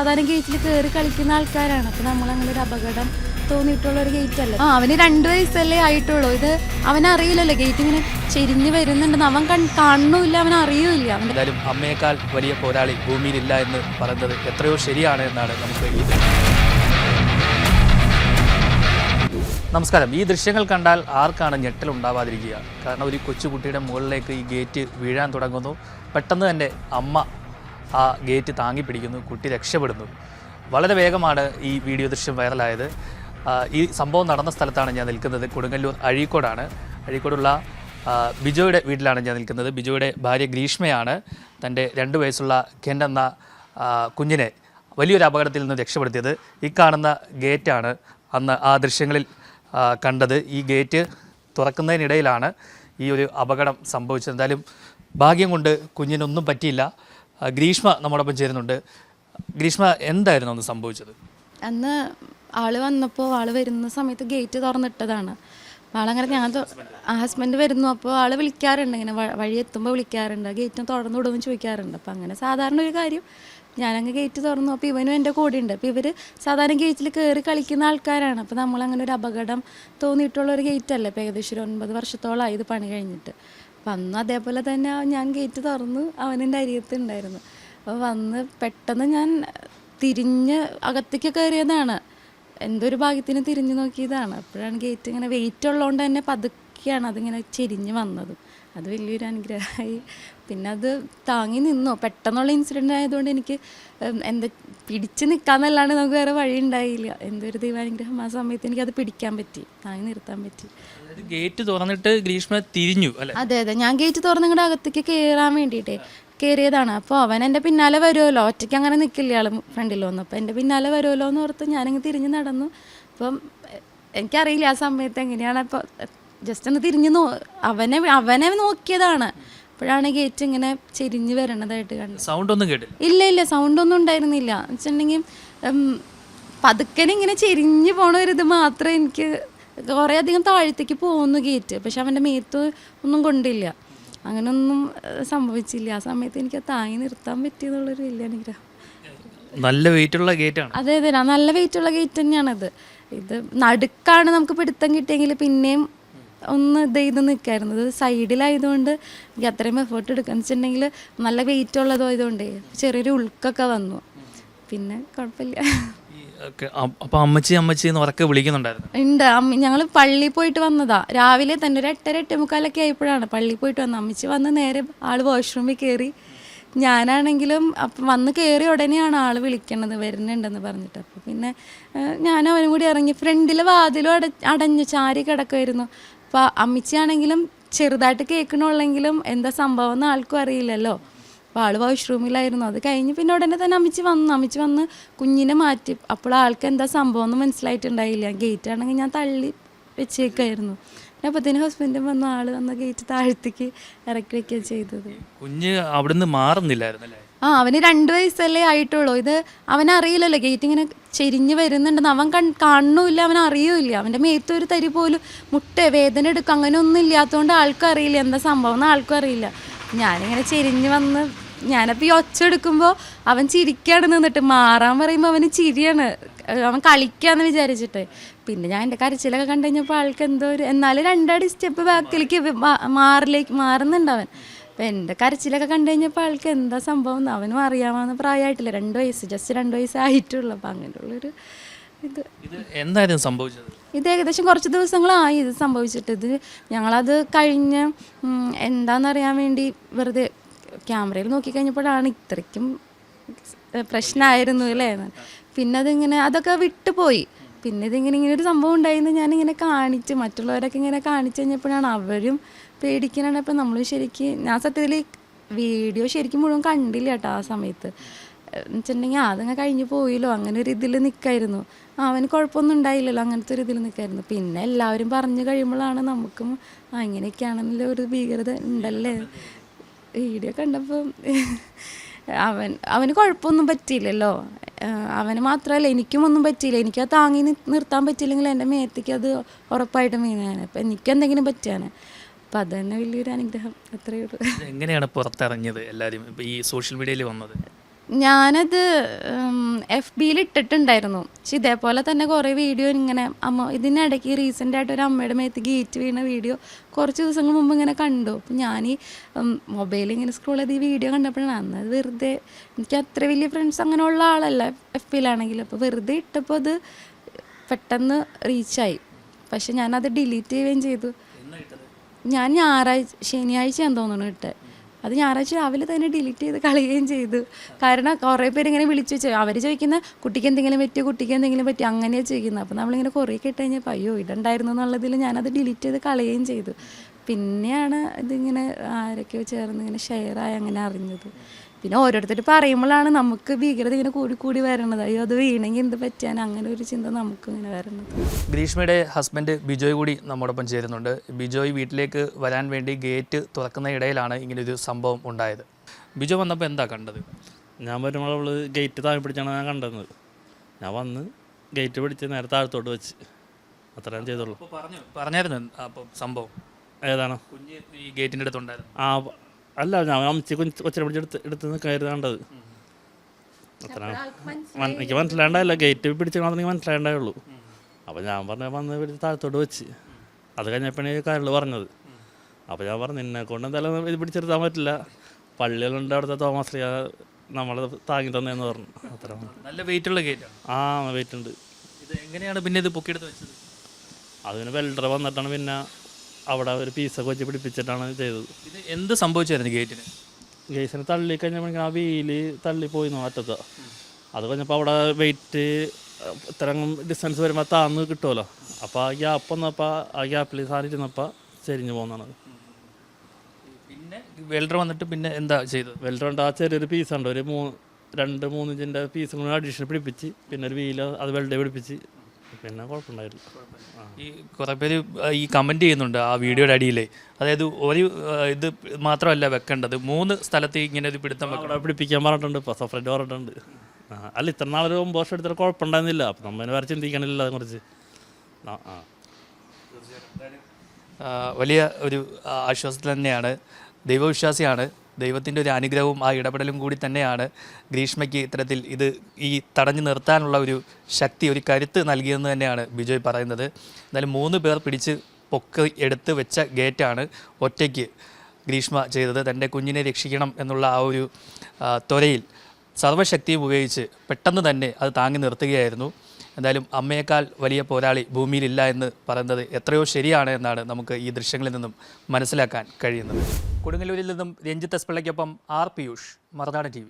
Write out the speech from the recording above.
സാധാരണ ഗേറ്റിൽ കയറി കളിക്കുന്ന ആൾക്കാരാണ്. അപ്പോൾ നമ്മളങ്ങനെ ഒരു അപകടം തോന്നിയിട്ടുള്ള ഒരു ഗേറ്റ് അല്ല? ആ അവന് രണ്ട് വയസ്സല്ലേ ആയിട്ടുള്ളൂ. ഇത് അവനറിയില്ലല്ലോ. ഗേറ്റ് ഇങ്ങനെ ചെരിഞ്ഞ് വരുന്നുണ്ടെന്ന് അവൻ കാണുന്നില്ല അവൻ അറിയൂല്ല എന്തായാലും അമ്മയേക്കാൾ വലിയ പോരാളി ഭൂമിയിലില്ല എന്ന് പറയുന്നത് എത്രയോ ശരിയാണ് എന്നാണ് നമുക്ക് നമസ്കാരം. ഈ ദൃശ്യങ്ങൾ കണ്ടാൽ ആർക്കാണ് ഞെട്ടലുണ്ടാവാതിരിക്കുക കാരണം ഒരു കൊച്ചുകുട്ടിയുടെ മുകളിലേക്ക് ഈ ഗേറ്റ് വീഴാൻ തുടങ്ങുന്നു. പെട്ടെന്ന് തന്നെ അമ്മ ആ ഗേറ്റ് താങ്ങി പിടിക്കുന്നു കുട്ടി രക്ഷപ്പെടുന്നു. വളരെ വേഗമാണ് ഈ വീഡിയോ ദൃശ്യം വൈറലായത്. ഈ സംഭവം നടന്ന സ്ഥലത്താണ് ഞാൻ നിൽക്കുന്നത്. കൊടുങ്ങല്ലൂർ അഴീക്കോടാണ്. അഴീക്കോടുള്ള ബിജോയുടെ വീട്ടിലാണ് ഞാൻ നിൽക്കുന്നത്. ബിജോയുടെ ഭാര്യ ഗ്രീഷ്മയാണ്. തന്റെ രണ്ട് വയസ്സുള്ള കെൻ എന്ന കുഞ്ഞിനെ വലിയൊരു അപകടത്തിൽ നിന്ന് രക്ഷപ്പെടുത്തിയത്. ഈ കാണുന്ന ഗേറ്റാണ് അന്ന് ആ ദൃശ്യങ്ങളിൽ കണ്ടത്. ഈ ഗേറ്റ് തുറക്കുന്നതിനിടയിലാണ് ഈ ഒരു അപകടം സംഭവിച്ചത്. എന്തായാലും ഭാഗ്യം കൊണ്ട് കുഞ്ഞിനൊന്നും പറ്റിയില്ല. ഗ്രീഷ്മ നമ്മോടൊപ്പം ചേരുന്നുണ്ട്. ഗ്രീഷ്മ എന്തായിരുന്നു അന്ന് സംഭവിച്ചത്? അന്ന് ആൾ വന്നപ്പോൾ ആൾ വരുന്ന സമയത്ത് ഗേറ്റ് തുറന്നിട്ടതാണ്. ആളങ്ങനെ ഞാൻ ഹസ്ബൻഡ് വരുന്നു അപ്പോൾ ആൾ വിളിക്കാറുണ്ട്. ഇങ്ങനെ വഴി എത്തുമ്പോൾ വിളിക്കാറുണ്ട്. ഗേറ്റിന് തുറന്നു വിടുമെന്ന് ചോദിക്കാറുണ്ട്. അപ്പം അങ്ങനെ സാധാരണ ഒരു കാര്യം. ഞാനങ്ങ് ഗേറ്റ് തുറന്നു അപ്പോൾ ഇവനും എന്റെ കൂടെ ഉണ്ട് അപ്പോൾ ഇവർ സാധാരണ ഗേറ്റിൽ കയറി കളിക്കുന്ന ആൾക്കാരാണ്. അപ്പോൾ നമ്മളങ്ങനെ ഒരു അപകടം തോന്നിയിട്ടുള്ള ഒരു ഗേറ്റ് അല്ലേ ഇപ്പോൾ ഏകദേശം ഒരു ഒൻപത് വർഷത്തോളമായി ഇത് പണി കഴിഞ്ഞിട്ട്. അന്ന് അതേപോലെ തന്നെ ഞാൻ ഗേറ്റ് തുറന്ന് അവനെന്റെ അരിയത്ത് ഉണ്ടായിരുന്നു. അപ്പോൾ വന്ന് പെട്ടെന്ന് ഞാൻ തിരിഞ്ഞ് അകത്തേക്ക് കയറിയതാണ്. എന്തൊരു ഭാഗ്യത്തിന് തിരിഞ്ഞു നോക്കിയതാണ്. അപ്പോഴാണ് ഗേറ്റ് ഇങ്ങനെ വെയിറ്റ് ഉള്ളതുകൊണ്ട് തന്നെ പതുക്കെയാണ് അതിങ്ങനെ ചെരിഞ്ഞ് വന്നതും. അത് വലിയൊരു അനുഗ്രഹമായി. പിന്നെ അത് താങ്ങി നിന്നോ. പെട്ടെന്നുള്ള ഇൻസിഡന്റ് ആയതുകൊണ്ട് എനിക്ക് എന്താ പിടിച്ച് നിൽക്കാമെന്നല്ലാണ്ട് നമുക്ക് വേറെ വഴി ഉണ്ടായില്ല. എന്തൊരു ദൈവാനുഗ്രഹം. ആ സമയത്ത് എനിക്ക് അത് പിടിക്കാൻ പറ്റി. താങ്ങി നിർത്താൻ പറ്റി. ഗേറ്റ് തുറന്നിട്ട് ഗ്രീഷ്മ തിരിഞ്ഞു അല്ലെ? അതെ അതെ. ഞാൻ ഗേറ്റ് തുറന്ന് നിങ്ങളുടെ അകത്തേക്ക് കയറാൻ വേണ്ടിയിട്ടേ കയറിയതാണ് അപ്പോൾ അവൻ എന്റെ പിന്നാലെ വരുമല്ലോ ഒറ്റയ്ക്ക് അങ്ങനെ നിൽക്കില്ല ആൾ ഫ്രണ്ടിൽ വന്നു. അപ്പോൾ എന്റെ പിന്നാലെ വരുമല്ലോ എന്ന് ഓർത്ത് ഞാനങ്ങ് തിരിഞ്ഞ് നടന്നു. അപ്പം എനിക്കറിയില്ല ആ സമയത്ത് എങ്ങനെയാണ് അപ്പോൾ ജസ്റ്റ് ഒന്ന് തിരിഞ്ഞ് നോ അവനെ അവനെ നോക്കിയതാണ്. അപ്പോഴാണ് ഗേറ്റ് ഇങ്ങനെ ചെരിഞ്ഞ് വരണതായിട്ട് കണ്ടത്. സൗണ്ട് ഒന്നും കേട്ടില്ല. ഇല്ല ഇല്ല സൗണ്ട് ഒന്നും ഉണ്ടായിരുന്നില്ല. വെച്ചിട്ടുണ്ടെങ്കിൽ പതുക്കനെ ഇങ്ങനെ ചെരിഞ്ഞ് പോണ ഒരു ഇത് മാത്രമേ എനിക്ക് കുറേ അധികം താഴത്തേക്ക് പോകുന്നു ഗേറ്റ് പക്ഷെ അവന്റെ മേത്ത് ഒന്നും കൊണ്ടില്ല. അങ്ങനൊന്നും ഏഹ്, സംഭവിച്ചില്ല. ആ സമയത്ത് എനിക്ക് താങ്ങി നിർത്താൻ പറ്റിയെന്നുള്ളൊരു വലിയ അനുഗ്രഹം. നല്ല വെയിറ്റുള്ള ഗേറ്റാണ് അതെ അതെ നല്ല വെയിറ്റുള്ള ഗേറ്റ് തന്നെയാണത്. ഇത് നടുക്കാണ് നമുക്ക് പിടുത്തം കിട്ടിയെങ്കിൽ പിന്നെയും ഒന്ന് ഇതെയ്ത് ചെയ്ത് നിൽക്കായിരുന്നു ഇത് സൈഡിലായതുകൊണ്ട് എനിക്ക് അത്രയും എഫേർട്ട് എടുക്കാന്ന് വെച്ചിട്ടുണ്ടെങ്കിൽ നല്ല വെയിറ്റ് ഉള്ളതായതുകൊണ്ടേ ചെറിയൊരു ഉൾക്കൊക്കെ വന്നു. പിന്നെ കുഴപ്പമില്ല. അപ്പൊ അമ്മച്ചി അമ്മച്ചി എന്ന് ഉറക്കെ വിളിക്കുന്നുണ്ടായിരുന്നു. ഉണ്ട്. അമ്മ ഞങ്ങൾ പള്ളിയിൽ പോയിട്ട് വന്നതാ. രാവിലെ തന്നെ ഒരു എട്ടര എട്ടേ മുക്കാലൊക്കെ ആയപ്പോഴാണ് പള്ളിയിൽ പോയിട്ട് വന്നത്. അമ്മച്ചി വന്ന് നേരെ ആൾ വാഷ്റൂമിൽ കയറി ഞാനാണെങ്കിലും അപ്പം വന്ന് കയറി ഉടനെയാണ് ആൾ വിളിക്കണത് വരുന്നുണ്ടെന്ന് പറഞ്ഞിട്ട്. അപ്പോൾ പിന്നെ ഞാൻ അവനും കൂടി ഇറങ്ങി. ഫ്രണ്ടിലെ വാതിലും അട അടഞ്ഞു ചാരി കിടക്കുമായിരുന്നു അപ്പോൾ അമ്മച്ചിയാണെങ്കിലും ചെറുതായിട്ട് കേൾക്കണുള്ളെങ്കിലും എന്താ സംഭവം എന്ന് ആൾക്കും അറിയില്ലല്ലോ. അപ്പോൾ ആൾ വാഷ്റൂമിലായിരുന്നു അത് കഴിഞ്ഞ് പിന്നെ ഉടനെ തന്നെ അമ്മിച്ചി വന്നു. അമ്മിച്ചി വന്ന് കുഞ്ഞിനെ മാറ്റി. അപ്പോൾ ആൾക്ക് എന്താ സംഭവം എന്ന് മനസ്സിലായിട്ടുണ്ടായില്ല. ഗേറ്റ് ആണെങ്കിൽ ഞാൻ തള്ളി വെച്ചേക്കായിരുന്നു. പിന്നെ അപ്പോഴത്തേനും ഹസ്ബൻഡും വന്നു. ആൾ വന്ന് ഗേറ്റ് താഴത്തേക്ക് ഇറക്കി വെക്കുകയാണ് ചെയ്തത്. കുഞ്ഞ് അവിടുന്ന് മാറുന്നില്ലായിരുന്നു ആ അവന് രണ്ട് വയസ്സല്ലേ ആയിട്ടുള്ളൂ. ഇത് അവനറിയില്ലല്ലോ. ഗേറ്റ് ഇങ്ങനെ ചെരിഞ്ഞ് വരുന്നുണ്ടെന്ന് അവൻ കൺ കാണുന്നുമില്ല അവൻ അറിയുമില്ല. അവന്റെ മേത്ത് ഒരു തരി പോലും മുട്ട വേദന എടുക്കും. അങ്ങനെ ഒന്നും ഇല്ലാത്തതുകൊണ്ട് ആൾക്കും അറിയില്ല. എന്താ സംഭവം എന്ന് ആൾക്കും അറിയില്ല. ഞാനിങ്ങനെ ചെരിഞ്ഞ് വന്ന് ഞാനപ്പോൾ ഈ ഒച്ച എടുക്കുമ്പോൾ അവൻ ചിരിക്കാണ് നിന്നിട്ട്. മാറാൻ പറയുമ്പോൾ അവന് ചിരിയാണ്. അവൻ കളിക്കാന്ന് വിചാരിച്ചിട്ട്. പിന്നെ ഞാൻ എന്റെ കരച്ചിലൊക്കെ കണ്ടു കഴിഞ്ഞപ്പോൾ ആൾക്ക് എന്തോ ഒരു എന്നാലും രണ്ടടി സ്റ്റെപ്പ് ബാക്കിലേക്ക് മാറിലേക്ക് മാറുന്നുണ്ട് അവൻ. അപ്പം എന്റെ കരച്ചിലൊക്കെ കണ്ടു കഴിഞ്ഞപ്പോൾ ആൾക്ക് എന്താ സംഭവം എന്ന് അവനും അറിയാമെന്ന് പ്രായമായിട്ടില്ല രണ്ട് വയസ്സ് ജസ്റ്റ് രണ്ട് വയസ്സായിട്ടുള്ളൂ അപ്പം അങ്ങനെയുള്ളൊരു ഇത്. ഇത് എന്തായിരുന്നു സംഭവിച്ചത്? ഇത് ഏകദേശം കുറച്ച് ദിവസങ്ങളായി ഇത് സംഭവിച്ചിട്ട്. ഇത് ഞങ്ങളത് കഴിഞ്ഞ് എന്താണെന്നറിയാൻ വേണ്ടി വെറുതെ ക്യാമറയിൽ നോക്കിക്കഴിഞ്ഞപ്പോഴാണ് ഇത്രയ്ക്കും പ്രശ്നമായിരുന്നു അല്ലേ? പിന്നെ അതിങ്ങനെ അതൊക്കെ വിട്ടുപോയി പിന്നെ ഇതിങ്ങനെ ഇങ്ങനെ ഒരു സംഭവം ഉണ്ടായിരുന്നു ഞാനിങ്ങനെ കാണിച്ച് മറ്റുള്ളവരൊക്കെ ഇങ്ങനെ കാണിച്ചു കഴിഞ്ഞപ്പോഴാണ് അവരും പേടിക്കാനാണ് നമ്മൾ ശരിക്കും ഞാൻ സത്യത്തിൽ വീഡിയോ ശരിക്കും മുഴുവൻ കണ്ടില്ല കേട്ടോ ആ സമയത്ത്. വെച്ചിട്ടുണ്ടെങ്കിൽ അതങ്ങ് കഴിഞ്ഞ് പോയില്ലോ. അങ്ങനെ ഒരു ഇതിൽ നിൽക്കായിരുന്നു അവന് കുഴപ്പമൊന്നും ഉണ്ടായില്ലല്ലോ. അങ്ങനത്തെ ഒരു ഇതിൽ നിൽക്കായിരുന്നു പിന്നെ എല്ലാവരും പറഞ്ഞു കഴിയുമ്പോഴാണ് നമുക്കും അങ്ങനെയൊക്കെയാണെന്നുള്ള ഒരു ഭീകരത ഉണ്ടല്ലേ? വീഡിയോ കണ്ടപ്പോൾ അവൻ അവന് കുഴപ്പമൊന്നും പറ്റിയില്ലല്ലോ. അവന് മാത്രമല്ല എനിക്കും ഒന്നും പറ്റിയില്ല. എനിക്ക് അത് താങ്ങി നിർത്താൻ പറ്റിയില്ലെങ്കിൽ എന്റെ മേത്തേക്ക് അത് ഉറപ്പായിട്ടും വീണാണ് അപ്പം എനിക്കെന്തെങ്കിലും പറ്റിയാണ്. അപ്പം അത് തന്നെ വലിയൊരു അനുഗ്രഹം. അത്രയേ ഉള്ളൂ. എങ്ങനെയാണ് പുറത്തിറങ്ങിയത് എല്ലാവരും ഈ സോഷ്യൽ മീഡിയയിൽ വന്നത്. ഞാനത് എഫ് ബിയിൽ ഇട്ടിട്ടുണ്ടായിരുന്നു. പക്ഷെ ഇതേപോലെ തന്നെ കുറേ വീഡിയോ ഇങ്ങനെ അമ്മ ഇതിനിടയ്ക്ക് റീസെന്റ് ആയിട്ട് ഒരു അമ്മയുടെ മേത്ത് ഗേറ്റ് വീണ വീഡിയോ കുറച്ച് ദിവസങ്ങൾ മുമ്പ് ഇങ്ങനെ കണ്ടു. അപ്പം ഞാൻ ഈ മൊബൈലിൽ ഇങ്ങനെ സ്ക്രോൾ ചെയ്ത് ഈ വീഡിയോ കണ്ടപ്പോഴാണ് അന്ന് അത് വെറുതെ എനിക്ക് അത്ര വലിയ ഫ്രണ്ട്സ് അങ്ങനെ ഉള്ള ആളല്ല എഫ് ബിയിലാണെങ്കിൽ അപ്പോൾ വെറുതെ ഇട്ടപ്പോൾ അത് പെട്ടെന്ന് റീച്ചായി പക്ഷെ ഞാനത് ഡിലീറ്റ് ചെയ്യുകയും ചെയ്തു. ഞാൻ ഞായറാഴ്ച ശനിയാഴ്ചയാണ് തോന്നുന്നു ഇട്ട്. അത് ഞായറാഴ്ച രാവിലെ തന്നെ ഡിലീറ്റ് ചെയ്ത് കളയുകയും ചെയ്തു. കാരണം കുറേ പേര് ഇങ്ങനെ വിളിച്ചു വെച്ചു അവർ ചോദിക്കുന്ന കുട്ടിക്ക് എന്തെങ്കിലും പറ്റിയോ കുട്ടിക്ക് എന്തെങ്കിലും പറ്റിയോ അങ്ങനെയാണ് ചോദിക്കുന്നത്. അപ്പോൾ നമ്മളിങ്ങനെ കുറേ കേട്ട് കഴിഞ്ഞപ്പോൾ അയ്യോ ഇടണ്ടായിരുന്നു എന്നുള്ളതിൽ ഞാനത് ഡിലീറ്റ് ചെയ്ത് കളയുകയും ചെയ്തു. പിന്നെയാണ് ഇതിങ്ങനെ ആരൊക്കെയോ ചേർന്ന് ഇങ്ങനെ ഷെയറായി അങ്ങനെ അറിഞ്ഞത്. പിന്നെ ഓരോരുത്തർ പറയുമ്പോഴാണ് നമുക്ക് ഭീകരത ഇങ്ങനെ കൂടി കൂടി വരണത്. അയ്യോ അത് വീണെങ്കിൽ എന്ത് പറ്റാൻ? അങ്ങനെ ഒരു ചിന്ത നമുക്ക് ഇങ്ങനെ വരണത്. ഗ്രീഷ്മയുടെ ഹസ്ബൻഡ് ബിജോയ് കൂടി നമ്മോടൊപ്പം ചേരുന്നുണ്ട്. ബിജോയ് വീട്ടിലേക്ക് വരാൻ വേണ്ടി ഗേറ്റ് തുറക്കുന്ന ഇടയിലാണ് ഇങ്ങനൊരു സംഭവം ഉണ്ടായത്. ബിജോ വന്നപ്പോൾ എന്താ കണ്ടത്? ഞാൻ വരുമ്പോൾ അവൾ ഗേറ്റ് താഴെ പിടിച്ചാണ് ഞാൻ കണ്ടത്. ഞാൻ വന്ന് ഗേറ്റ് പിടിച്ച് നേരെ താഴത്തോട്ട് വെച്ച്. അത്ര ഞാൻ ചെയ്തുള്ളൂ പറഞ്ഞു പറഞ്ഞായിരുന്നു അപ്പോൾ സംഭവം? ഏതാണ്? കുഞ്ഞ് ഈ ഗേറ്റിന്റെ അടുത്തുണ്ടായിരുന്നു. ആ അല്ല ഞാൻ അമ്മച്ചി കൊച്ചിനെ പിടിച്ച് എടുത്ത് കണ്ടത് അത്ര എനിക്ക് മനസ്സിലാണ്ടായില്ല ഗേറ്റ് പിടിച്ച് എനിക്ക് മനസ്സിലാണ്ടായുള്ളൂ അപ്പോൾ ഞാൻ പറഞ്ഞ വന്ന് പിടിച്ച് താഴത്തോട്ട് വെച്ച്. അത് കഴിഞ്ഞപ്പോഴാണ് ഈ കാര്യങ്ങൾ പറഞ്ഞത്. അപ്പോൾ ഞാൻ പറഞ്ഞു നിന്നെ കൊണ്ട് എന്തായാലും ഇത് പിടിച്ചെടുത്താൻ പറ്റില്ല. പള്ളികളുണ്ട് അവിടുത്തെ തോമസ് റിയ നമ്മളെ താങ്ങി തന്നെയെന്ന് പറഞ്ഞു. അത്ര നല്ല വെയിറ്റ് ഉള്ള ഗേറ്റ്? ആ വെയിറ്റ് ഉണ്ട് ഇത് എങ്ങനെയാണ് പിന്നെ ഇത് പൊക്കിയെടുത്ത് വെച്ചത്? അതിന് വെൽഡർ വന്നിട്ടാണ് പിന്നെ അവിടെ ഒരു പീസൊക്കെ വെച്ച് പിടിപ്പിച്ചിട്ടാണ് ചെയ്തത്. ഇത് എന്ത് സംഭവിച്ചായിരുന്നു ഗേറ്റിന്? ഗേസിനെ തള്ളി കഴിഞ്ഞപ്പോൾ ആ വീൽ തള്ളി പോയി അറ്റത്ത്. അത് കഴിഞ്ഞപ്പോൾ അവിടെ വെയിറ്റ് ഇത്രയും ഡിസ്റ്റൻസ് വരുമ്പോൾ താന്ന് കിട്ടുമല്ലോ. അപ്പോൾ ആ ഗ്യാപ്പ് വന്നപ്പോൾ ആ ഗ്യാപ്പിൽ സാധനം ഇരുന്നപ്പോൾ ചെരിഞ്ഞു പോകുന്നതാണ് പിന്നെ വെൽഡർ വന്നിട്ട് പിന്നെ എന്താ ചെയ്തത്? വെൽഡർ ഉണ്ട് ആ ചെറിയൊരു പീസ് ഉണ്ട് ഒരു മൂന്ന് രണ്ട് മൂന്ന് ഇഞ്ചിന്റെ പീസും കൂടി അഡീഷണൽ പിടിപ്പിച്ച് പിന്നെ ഒരു വീൽ അത് വെൽഡ് പിടിപ്പിച്ച് പിന്നെ കുഴപ്പമുണ്ടായില്ല ഈ കുറേ പേര് ഈ കമന്റ് ചെയ്യുന്നുണ്ട് ആ വീഡിയോയുടെ അടിയിൽ അതായത് ഒരു ഇത് മാത്രമല്ല വെക്കേണ്ടത്. മൂന്ന് സ്ഥലത്ത് ഇങ്ങനെ ഒരു പിടുത്തം വെക്കണം. പിടിപ്പിക്കാൻ പറഞ്ഞിട്ടുണ്ട്. ഇപ്പോൾ സെപ്പറേറ്റ് പറഞ്ഞിട്ടുണ്ട്. ആ, അല്ല ഇത്ര നാളൊരു ഒമ്പത് വർഷം എടുത്തിട്ട് കുഴപ്പമുണ്ടായിരുന്നില്ല. അപ്പം നമ്മൾ വേറെ ചിന്തിക്കണില്ല അതിനെക്കുറിച്ച് ആ ആ. ആ, വലിയ ഒരു ആ, ആശ്വാസത്തിൽ തന്നെയാണ്. ദൈവവിശ്വാസിയാണ്. ദൈവത്തിന്റെ ഒരു അനുഗ്രഹവും ആ ഇടപെടലും കൂടി തന്നെയാണ് ഗ്രീഷ്മയ്ക്ക് ഇത്തരത്തിൽ ഇത് ഈ തടഞ്ഞു നിർത്താനുള്ള ഒരു ശക്തി ഒരു കരുത്ത് നൽകിയെന്ന് തന്നെയാണ് ബിജോയ് പറയുന്നത്. എന്നാലും മൂന്ന് പേർ പിടിച്ച് പൊക്ക് എടുത്ത് വെച്ച ഗേറ്റാണ് ഒറ്റയ്ക്ക് ഗ്രീഷ്മ ചെയ്തത്. തന്റെ കുഞ്ഞിനെ രക്ഷിക്കണം എന്നുള്ള ആ ഒരു ത്വരയിൽ സർവശക്തിയും ഉപയോഗിച്ച് പെട്ടെന്ന് തന്നെ അത് താങ്ങി നിർത്തുകയായിരുന്നു. എന്തായാലും അമ്മയേക്കാൾ വലിയ പോരാളി ഭൂമിയിലില്ല എന്ന് പറയുന്നത് എത്രയോ ശരിയാണ് എന്നാണ് നമുക്ക് ഈ ദൃശ്യങ്ങളിൽ നിന്നും മനസ്സിലാക്കാൻ കഴിയുന്നത്. കൊടുങ്ങല്ലൂരിൽ നിന്നും രഞ്ജിത്ത് എസ് പിള്ളയ്ക്കൊപ്പം ആർ പിയൂഷ് മറുനാട് ടി